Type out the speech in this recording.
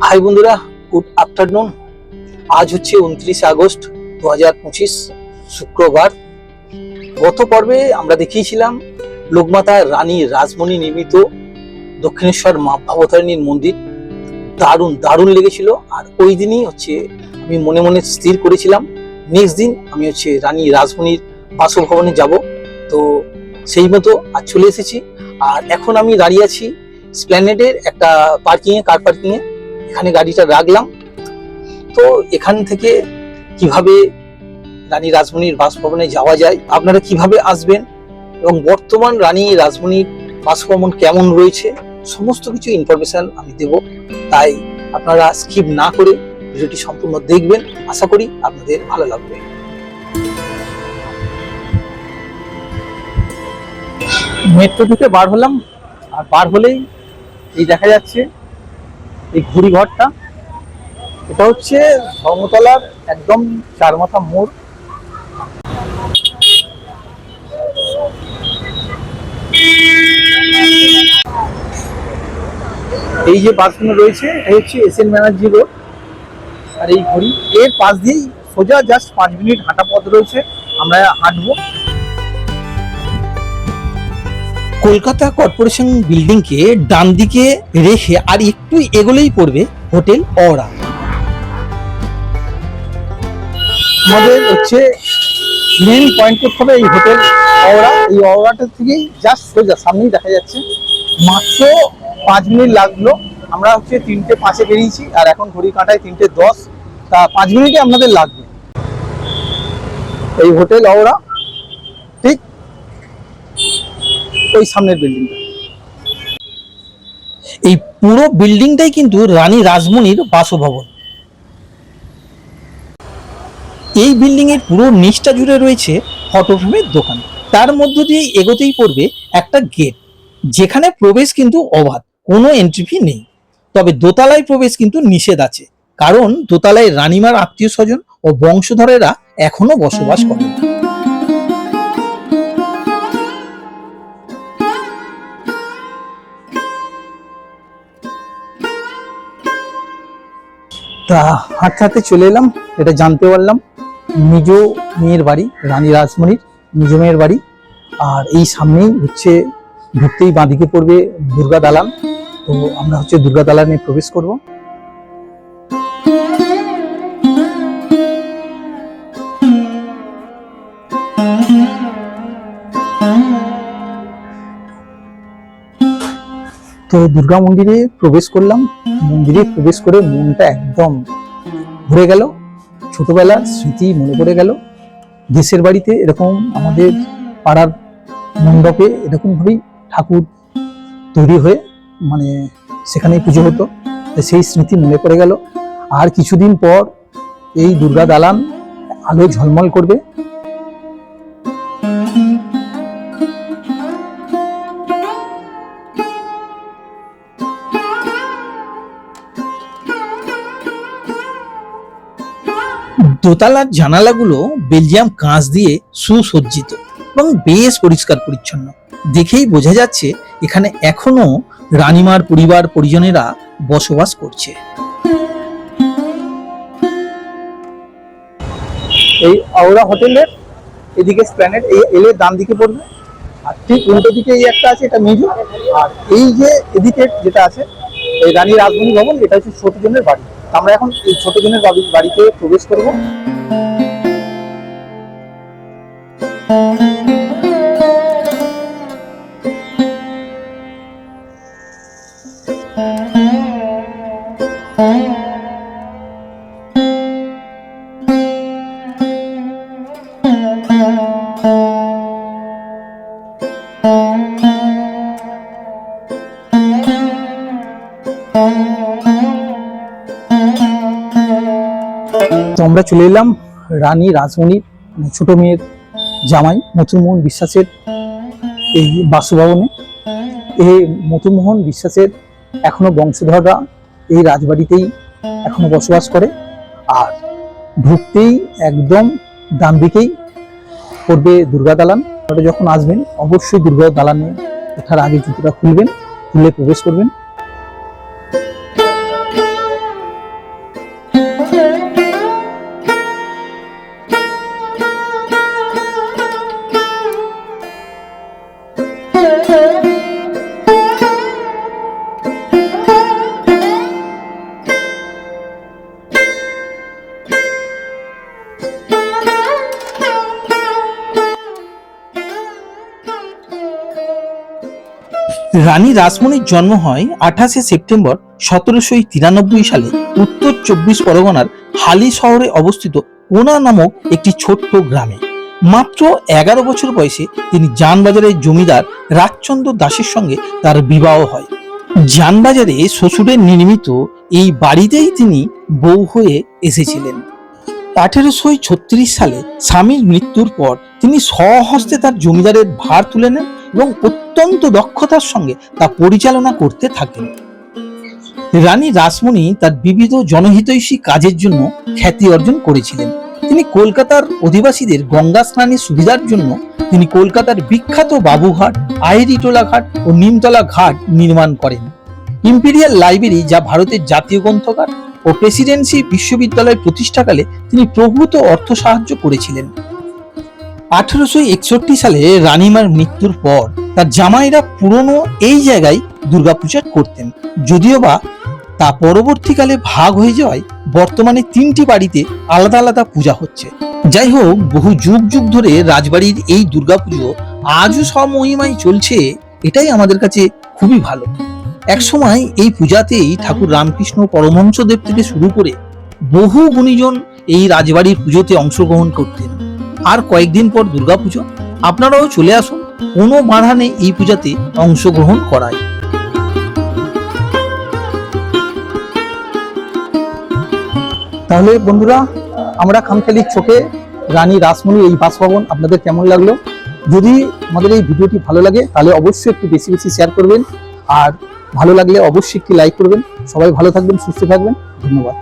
High বন্ধুরা good afternoon আজ হচ্ছে উনত্রিশে আগস্ট দু হাজার পঁচিশ, শুক্রবার। গত পর্বে আমরা দেখিয়েছিলাম লোকমাতা রানী রাজমণি নির্মিত দক্ষিণেশ্বর মা ভবতারিণীর মন্দির। দারুণ দারুণ লেগেছিল। আর ওই দিনই হচ্ছে আমি মনে মনে স্থির করেছিলাম। নেক্সট দিন আমি হচ্ছে রানী রাজমণির বাসভবনে যাব। তো সেই মতো আজ চলে এসেছি। আর এখন আমি দাঁড়িয়ে আছি স্প্ল্যানেডের একটা পার্কিংয়ে কার পার্কিংয়ে এখানে গাড়িটা রাখলাম। তো এখান থেকে কীভাবে রানী রাজমণির বাসভবনে যাওয়া যায়, আপনারা কীভাবে আসবেন এবং বর্তমান রানী রাজমণির বাসভবন কেমন রয়েছে, সমস্ত কিছু ইনফরমেশন আমি দেব। তাই আপনারা স্কিপ না করে ভিডিওটি সম্পূর্ণ দেখবেন। আশা করি আপনাদের ভালো লাগবে। মেট্রো থেকে বার হলাম, আর বার হলেই এই দেখা যাচ্ছে এই ঘুড়ি ঘরটা এটা হচ্ছে ধর্মতলার একদম চার মাথা মোড়। এই যে বাসগুলো রয়েছে এটা হচ্ছে এস এন ব্যানার্জি রোড। আর এই ঘড়ি, এর পাশ দিয়েই সোজা জাস্ট পাঁচ মিনিট হাঁটা পথ রয়েছে, আমরা হাঁটবো। কলকাতা কর্পোরেশন বিল্ডিংকে ডান দিকে রেখে আর একটু এগোলেই পড়বে হোটেল অরা আমাদের হচ্ছে মেন পয়েন্ট করতে হবে এই হোটেল অরা এই অরাটা থেকেই জাস্ট সোজা, সামনেই দেখা যাচ্ছে। মাত্র পাঁচ মিনিট লাগল। আমরা হচ্ছে তিনটে পাঁচে বেরিয়েছি আর এখন ঘড়ি কাঁটায় তিনটে দশ। তা পাঁচ মিনিটে আপনাদের লাগবে। এই হোটেল অরা ঠিক ওই সামনের বিল্ডিংটা এই পুরো বিল্ডিংটাই কিন্তু রানী রাজমণির বাসভবন। এই বিল্ডিং এর পুরো নিচটা জুড়ে রয়েছে ফটোফ্রেমের দোকান। তার মধ্য দিয়ে এগোতেই পড়বে একটা গেট যেখানে প্রবেশ কিন্তু অবাধ, কোনো এন্ট্রি ফি নেই। তবে দোতলায় প্রবেশ কিন্তু নিষেধ আছে, কারণ দোতলায় রানীমার আত্মীয় স্বজন ও বংশধরেরা এখনও বসবাস করেন। তা হাঁটতে হাঁটতে চলে এলাম, এটা জানতে পারলাম। নিজ মেয়ের বাড়ি, রানী রাজমণির নিজ মেয়ের বাড়ি। আর এই সামনেই হচ্ছে ঢুকতেই বাঁদিকে পড়বে দুর্গা দালান। তো আমরা হচ্ছে দুর্গা দালানে প্রবেশ করব। তো দুর্গা মন্দিরে প্রবেশ করলাম। মন্দিরে প্রবেশ করে মনটা একদম ভরে গেল। ছোটবেলার স্মৃতি মনে পড়ে গেল। দেশের বাড়িতে এরকম আমাদের পাড়ার মণ্ডপে এরকমভাবেই ঠাকুর তৈরি হয়ে মানে সেখানেই পুজো হতো। সেই স্মৃতি মনে পড়ে গেল। আর কিছুদিন পর এই দুর্গা দালান আলো ঝলমল করবে। দোতলার জানালাগুলো বেলজিয়াম কাঁচ দিয়ে সুসজ্জিত এবং বেশ পরিষ্কার পরিচ্ছন্ন। দেখেই বোঝা যাচ্ছে এখানে এখনও রানীমার পরিবার পরিজনেরা বসবাস করছে। এই আওড়া হোটেলের এদিকে স্প্ল্যানেট এই এলে ডান দিকে পড়বে। আর ঠিক উল্টো দিকে এই একটা আছে, এটা মিজু আর এই যে এদিকে যেটা আছে, এই রানী রাজমণি ভবন, এটা হচ্ছে ছোট জনের বাড়ি। আমরা এখন এই ছোট দিনের বাড়িতে প্রবেশ করব। তো আমরা চলে এলাম রানী রাজমণির মানে ছোট মেয়ের জামাই মথুরমোহন বিশ্বাসের এই বাসভবনে। এই মথুরমোহন বিশ্বাসের এখনও বংশধররা এই রাজবাড়িতেই এখনও বসবাস করে আর ঢুকতেই একদম ডান দিকেই পড়বে দুর্গা দালান। যখন আসবেন, অবশ্যই দুর্গা দালানে ওঠার আগে জুতোটা খুলবেন, খুলে প্রবেশ করবেন। রানী রাসমণির জন্ম হয় আঠাশে সেপ্টেম্বর সতেরোশো তিরানব্বই সালে। উত্তর চব্বিশ পরগনার হালি শহরে অবস্থিত কোনা নামক একটি ছোট্ট গ্রামে। মাত্র এগারো বছর বয়সে তিনি জানবাজারের জমিদার রাজচন্দ্র দাসের সঙ্গে তার বিবাহ হয়। জানবাজারে শ্বশুরের নির্মিত এই বাড়িতেই তিনি বউ হয়ে এসেছিলেন। আঠেরোশো ছত্রিশ সালে স্বামীর মৃত্যুর পর তিনি স্বহস্তে তার জমিদারের ভার তুলে নেন এবং অত্যন্ত দক্ষতার সঙ্গে তা পরিচালনা করতে থাকেন। রানী রাসমণি তার বিবিধ জনহিতৈষী কাজের জন্য খ্যাতি অর্জন করেছিলেন। তিনি কলকাতার অধিবাসীদের গঙ্গা স্নানের সুবিধার জন্য তিনি কলকাতার বিখ্যাত বাবুঘাট, আইরিটোলা ঘাট ও নিমতলা ঘাট নির্মাণ করেন। ইম্পেরিয়াল লাইব্রেরি যা ভারতের জাতীয় গ্রন্থগার ও প্রেসিডেন্সি বিশ্ববিদ্যালয় প্রতিষ্ঠাকালে তিনি প্রভূত অর্থ সাহায্য করেছিলেন। আঠারোশো একষট্টি সালে রানীমার মৃত্যুর পর তার জামাইরা পুরনো এই জায়গায় দুর্গাপূজা করতেন। যদিও বা তা পরবর্তীকালে ভাগ হয়ে যাওয়ায় বর্তমানে তিনটি বাড়িতে আলাদা আলাদা পূজা হচ্ছে। যাই হোক, বহু যুগ যুগ ধরে রাজবাড়ির এই দুর্গাপুজো আজও সমহিমায় চলছে, এটাই আমাদের কাছে খুবই ভালো। একসময় এই পূজাতেই ঠাকুর রামকৃষ্ণ পরমহংসদেব থেকে শুরু করে বহু গুণীজন এই রাজবাড়ির পুজোতে অংশগ্রহণ করতেন। আর কয়েকদিন পর দুর্গাপুজো। আপনারাও চলে আসুন, কোনো বাধা নেই এই পূজাতে অংশগ্রহণ করায়। তাহলে বন্ধুরা, আমরা খামখেলির চোখে রানী রাসমণির এই বাসভবন আপনাদের কেমন লাগল? যদি আমাদের এই ভিডিওটি ভালো লাগে, তাহলে অবশ্যই একটু বেশি বেশি শেয়ার করবেন। আর ভালো লাগলে অবশ্যই একটি লাইক করবেন। সবাই ভালো থাকবেন, সুস্থ থাকবেন। ধন্যবাদ।